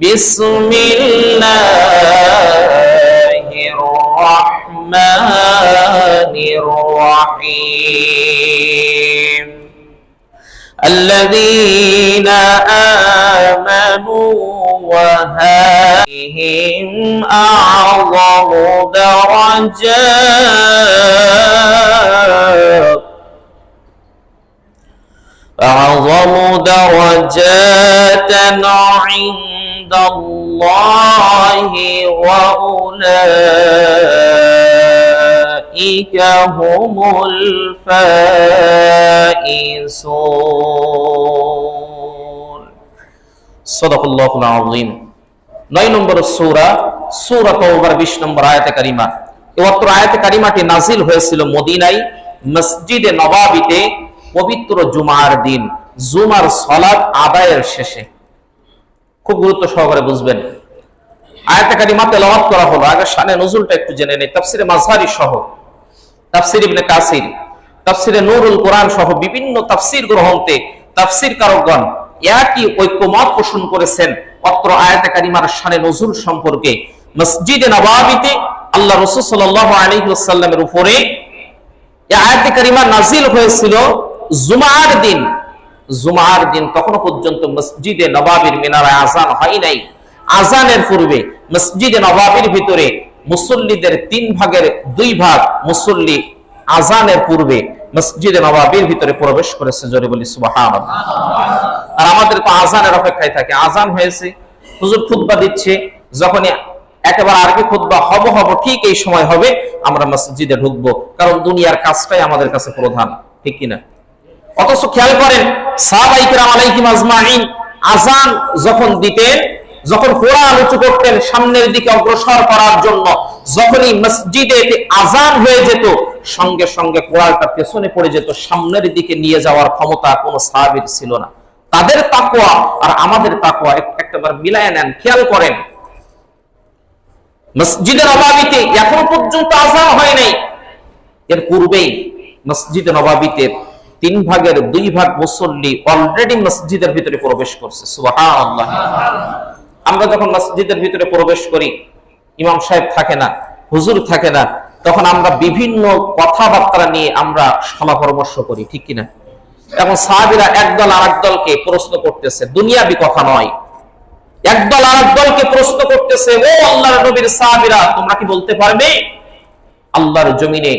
بسم الله الرحمن الرحيم الذين آمنوا وهادهم أعظم درجات أعظم درجات عند الله وأولئك هم الفائزون صدق الله العظيم নয় নম্বর সূরা সূরা তওবার 20 নম্বর আয়াতে কারিমা এই অত্র আয়াতে কারিমাটি নাজিল হয়েছিল মদিনায় মসজিদে নবাবিতে পবিত্র জুমার দিন জুমার সলাৎ আদায়ের শেষে খুব গুরুত্ব সহকারে বুঝবেন। আয়াতে করা হলো। আগে শানে একটু জেনে নেই। তাফসিরে সহ, তাফসির ইবনে কাসির, তাফসিরে নুরুল কোরআন সহ বিভিন্ন তাফসির গ্রহণতে তাফসির কারকগণ একই ঐক্যমত পোষণ করেছেন। অত্র আয়াতে শানে সম্পর্কে। মসজিদে নবাবিতে আল্লাহ রসুল উপরে আয়াতে কারিমা নাজিল হয়েছিল জুমার দিন। জুমার দিন তখনও পর্যন্ত মসজিদে নবাবির মিনারায় আজান হয় নাই। আজানের পূর্বে মসজিদে নবাবির ভিতরে মুসল্লিদের তিন ভাগের দুই ভাগ মুসল্লি আজানের পূর্বে মসজিদে নবাবির ভিতরে প্রবেশ করেছে জোরে বলি সুবাহান আর আমাদের তো আজানের অপেক্ষায় থাকে। আজান হয়েছে, হুজুর খুতবা দিচ্ছে, যখনই একেবারে আরবি খুতবা হব হব ঠিক এই সময় হবে, আমরা মসজিদে ঢুকবো। কারণ দুনিয়ার কাজটাই আমাদের কাছে প্রধান, ঠিক কিনা? অথচ খেয়াল করেন সাহাবাইকরাম আলাইহিম আজান যখন দিতেন, যখন কোরআন উঁচু করতেন সামনের দিকে অগ্রসর করার জন্য, যখনই মসজিদে আজান হয়ে যেত, সঙ্গে সঙ্গে কোরআনটা পেছনে পড়ে যেত, সামনের দিকে নিয়ে যাওয়ার ক্ষমতা কোনো সাহাবীর ছিল না। তাদের তাকওয়া আর আমাদের তাকওয়া একটাবার মিলায় নেন, খেয়াল করেন। মসজিদের নবাবিতে এখনও পর্যন্ত আজান হয় নাই। এর পূর্বেই মসজিদে নবাবিতে তিন ভাগের দুই ভাগ মুসল্লি অলরেডি মসজিদের ভিতরে প্রবেশ করছে আমরা যখন মসজিদের ভিতরে প্রবেশ করি, ইমাম সাহেব থাকে না, হুজুর থাকে না, তখন আমরা বিভিন্ন কথাবার্তা নিয়ে আমরা সভা পরামর্শ করি, ঠিক কিনা? এখন সাহাবিরা একদল আর দলকে প্রশ্ন করতেছে, দুনিয়াবি কথা নয়। একদল আর দলকে প্রশ্ন করতেছে, ও আল্লাহর নবীর সাহাবিরা, তোমরা কি বলতে পারবে? আল্লাহর জমিনে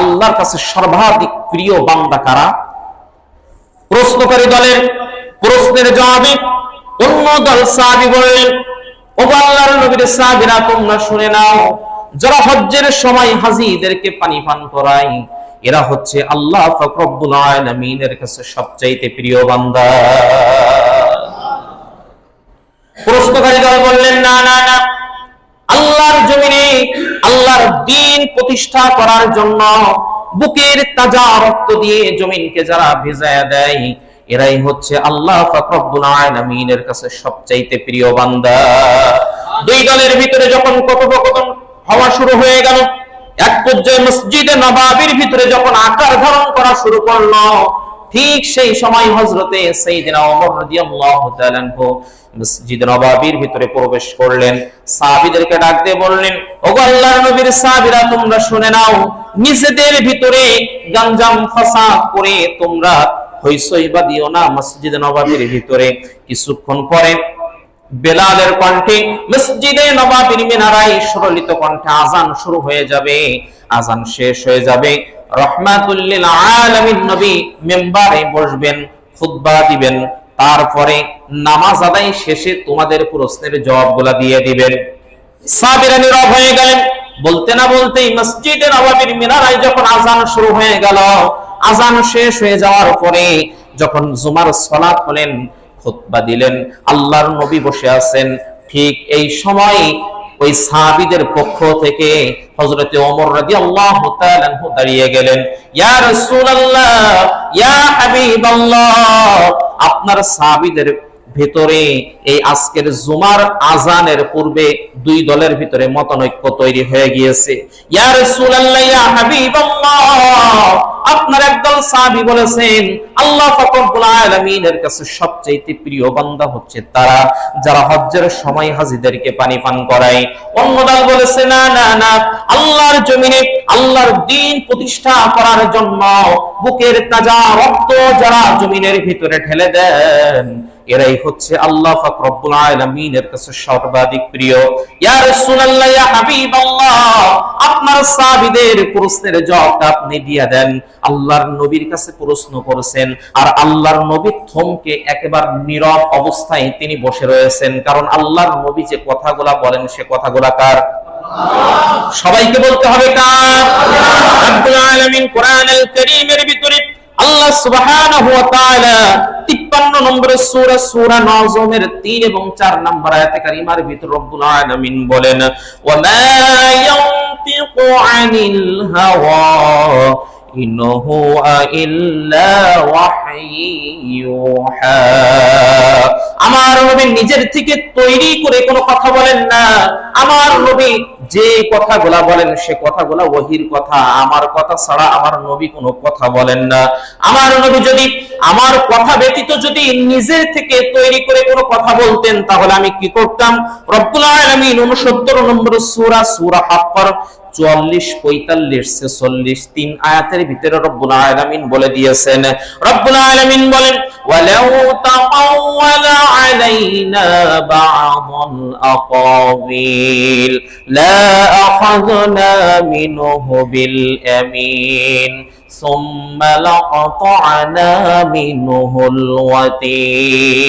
আল্লাহর কাছে সর্বাধিক প্রিয় বান্দা কারা? প্রশ্নকারী দলের প্রশ্নের জবাবে অন্য দল সাহাবি বললেন, ও আল্লাহর নবীর সাহাবিরা, তোমরা শুনে নাও, যারা হজ্জের সময় হাজিদেরকে পানি পান করায়, এরা হচ্ছে আল্লাহ ফকরব্বুল আলামিনের কাছে সবচাইতে প্রিয় বান্দা। প্রশ্নকারী দল বললেন, না না না, আল্লাহর জমিনে, আল্লাহর দিন প্রতিষ্ঠা করার জন্য বুকের তাজা রক্ত দিয়ে জমিনকে যারা ভেজায়া দেয়, এরাই হচ্ছে আল্লাহ ফাকরুল কাছে সবচাইতে প্রিয় বান্দা। দুই দলের ভিতরে যখন কথোপকথন হওয়া শুরু হয়ে গেল, এক পর্যায়ে মসজিদে নবাবির ভিতরে যখন আকার ধারণ করা শুরু করল, ঠিক সেই সময় হজরতে রাদিয়াল্লাহু তাআলা মসজিদ নবাবির ভিতরে প্রবেশ করলেন। সাহাবীদেরকে ডাক দিয়ে বললেন, ওগো আল্লাহর নবীর সাহাবীরা, তোমরা শুনে নাও, নিজেদের ভিতরে গঞ্জাম ফাসাদ করে তোমরা হইসই বা দিও না মসজিদ নবাবির ভিতরে। কিছুক্ষণ পরে বেলালের কণ্ঠে মসজিদে নবাবির মিনারায় সুরলিত কণ্ঠে আজান শুরু হয়ে যাবে। আজান শেষ হয়ে যাবে। রহমাতুল্লিল আলামিন নবী মেম্বারে বসবেন, খুতবা দিবেন। তারপরে নামাজ আদায় শেষে তোমাদের প্রশ্নের জবাবগুলা দিয়ে দিবেন। নীরব হয়ে গেলেন। বলতে না বলতেই মসজিদে নবাবির মিনারায় যখন আজান শুরু হয়ে গেল, আজান শেষ হয়ে যাওয়ার পরে যখন জুমার সলাত হলেন, খুতবা দিলেন, আল্লাহর নবী বসে আছেন, ঠিক এই সময় ওই সাহাবীদের পক্ষ থেকে হযরতে ওমর রাদিয়াল্লাহু তাআলা আনহু দাঁড়িয়ে গেলেন। ইয়া রাসূলুল্লাহ, ইয়া আপনার সাহাবিদের ভেতরে এই আজকের জুমার আজানের পূর্বে দুই দলের ভিতরে মতানৈক্য তৈরি হয়ে গিয়েছে। ইয়া রাসূলুল্লাহ, ইয়া হাবিবাল্লাহ। আপনার একদল সাহাবী বলেছেন, আল্লাহ ফাকরুল আলামিনের কাছে সবচেয়ে প্রিয় বান্দা হচ্ছে তারা, যারা হজ্জের সময় হাজীদেরকে পানি পান করায়। অন্য দল বলেছে, না না না, আল্লাহর জমিনে আল্লাহর দ্বীন প্রতিষ্ঠা করার জন্য বুকের তাজা রক্ত যারা জমিনের ভিতরে ঢেলে দেন, এরাই হচ্ছে আল্লাহ পাক রব্বুল আলামিনের কাছে সর্বাধিক প্রিয়। ইয়া রাসূলুল্লাহ, ইয়া হাবিবাল্লাহ, আপনার সাহাবীদের প্রশ্নের জবাবটা আপনি দিয়ে দেন। আল্লাহর নবীর কাছে প্রশ্ন করেছেন, আর আল্লাহর নবী থমকে একেবারে নীরব অবস্থায় তিনি বসে রয়েছেন। কারণ আল্লাহর নবী যে কথাগুলা বলেন, সে কথাগুলা কার? সবাইকে বলতে হবে কার? রব্বুল আলামিন কারীমের ভিতরে আল্লাহ সুবহানাহু ওয়া তাআলা 53 নম্বরের সূরা সূরা নজমের 3 এবং 4 নম্বর আয়াতে ভিতর রব্বুল আলামিন বলেন, ওয়া মা ইয়ানতিকু আনিল হাওয়া। ওয়াহয়ুহা আমার নবী নিজের থেকে তৈরি করে কোনো কথা বলেন না। আমার নবী যে কথাগুলা বলেন সে কথাগুলা ওহির কথা। আমার কথা ছাড়া আমার নবী কোনো কথা বলেন না। আমার নবী যদি আমার কথা ব্যতীত যদি নিজের থেকে তৈরি করে কোনো কথা বলতেন, তাহলে আমি কি করতাম? রব্বুল আলামিন 69 নম্বর সূরা সূরা হাক্কর চুয়াল্লিশ পঁয়তাল্লিশ ছেচল্লিশ তিন আয়াতের ভিতরে রব্বুল আলামিন বলে দিয়েছেন রব্বুল আলামিন বলেন ওয়ালাউ তাকাওয়ালা আলাইনা বা'দাল আকাবিল লা আখাযনা মিনহু বিল ইয়ামিন ثم لقطعنا منه الوتين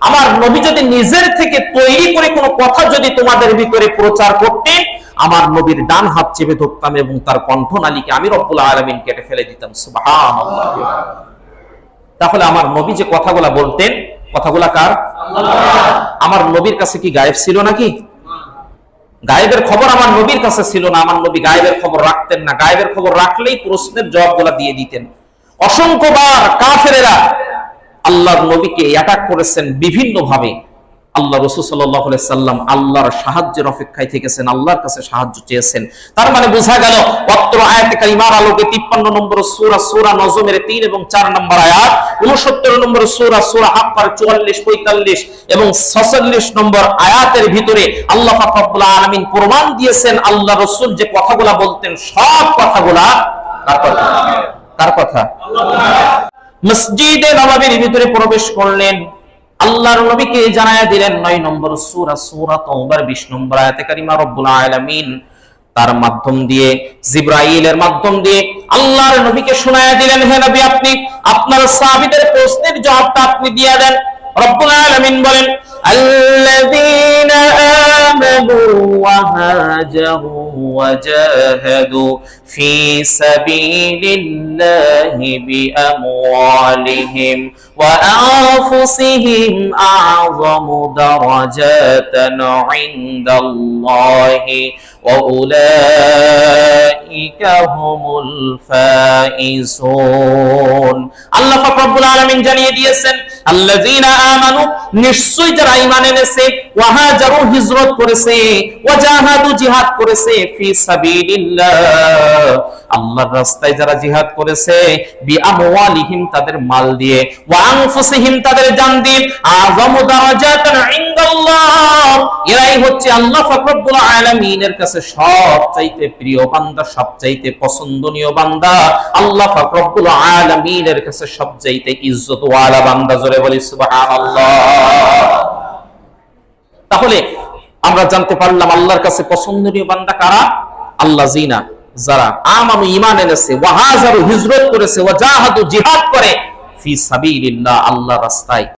আমার নবী যদি নিজের থেকে তৈরি করে কোনো কথা যদি তোমাদের ভিতরে প্রচার করতেন আমার নবীর ডান হাত চেপে ধরতাম এবং তার কণ্ঠনালীকে আমি রব্বুল আলমিন কেটে ফেলে দিতাম। তাহলে আমার নবী যে কথাগুলা বলতেন, কথাগুলা কার? আমার নবীর কাছে কি গায়েব ছিল নাকি? গায়েবের খবর আমার নবীর কাছে ছিল না। আমার নবী গায়েবের খবর রাখতেন না। গায়েবের খবর রাখলেই প্রশ্নের জবাবগুলা দিয়ে দিতেন। অসংখ্যবার কাফেরেরা আল্লাহর নবীকে অ্যাটাক করেছেন বিভিন্ন ভাবে আল্লাহ রসুল সাল্লাম আল্লাহর সাহায্যের অপেক্ষায় থেকেছেন আল্লাহর কাছে সাহায্য চেয়েছেন। তার মানে বোঝা গেল অত্র আয়াতে কালিমার আলোকে তিপ্পান্ন নম্বর সুরা সুরা নজমের তিন এবং চার নম্বর আয়াত উনসত্তর নম্বর সুরা সুরা হাক্কার চুয়াল্লিশ পঁয়তাল্লিশ এবং ছচল্লিশ নম্বর আয়াতের ভিতরে আল্লাহ ফাকরুল্লাহ আলমিন প্রমাণ দিয়েছেন আল্লাহ রসুল যে কথাগুলা বলতেন সব কথাগুলা কার কথা? কার কথা। মসজিদে নবাবির ভিতরে প্রবেশ করলেন। আল্লাহর নবীকে জানায়া দিলেন নয় নম্বর সূরা সূরা তাওবার 20 নম্বর আয়াতে কারিমা, রব্বুল আলামিন। তার মাধ্যম দিয়ে, জিব্রাইলের মাধ্যম দিয়ে আল্লাহর নবীকে শোনায়া দিলেন, হে নবী আপনি, আপনার সাহাবীদের প্রশ্নের জবাবটা আপনি দিয়ে দেন। রব্বুল আলামিন বলেন, আল্লাযীনা আমানু ওয়া হাজারু ওয়া জাহাদু ফি সাবিলিল্লাহি বিআমওয়ালিহিম ওয়া আনফুসিহিম আ'যামু দারাজাতান 'ইনদাল্লাহি ওয়া উলাইকা হুমুল ফাইজুন আল্লাহ পাক রব্বুল আলামিন জানিয়ে দিয়েছেন আল্লাযীনা আমানু নিশ্চয়ই যারা ঈমান এনেছে ওয়া হাজারু হিজরত করেছে ওয়া জাহাদু জিহাদ করেছে, ফি আল্লাহর রাস্তায় যারা জিহাদ করেছে বি আমওয়ালিহিম তাদের মাল দিয়ে ওয়া আনফুসিহিম তাদের জান দিয়ে, আযামু দারাজাতান ইনদাল্লাহ। এরাই হচ্ছে আল্লাহ পাক রব্বুল আলামিনের কাছে সবচাইতে প্রিয় বান্দা, সবচাইতে পছন্দনীয় বান্দা। আল্লাহ পাক রব্বুল আলামিনের কাছে সবচাইতে ইজ্জতওয়ালা বান্দা, জোরে বলি সুবহানাল্লাহ। তাহলে আমরা জানতে পারলাম আল্লাহর কাছে পছন্দনীয় বান্দা কারা? আল্লাহ জিনা। যারা আম আমি ইমান এনেছে ওয়াহাজারু হিজরত করেছে ওয়াজাহাদু জিহাদ করে, ফি সাবিলিল্লাহ, আল্লাহ রাস্তায়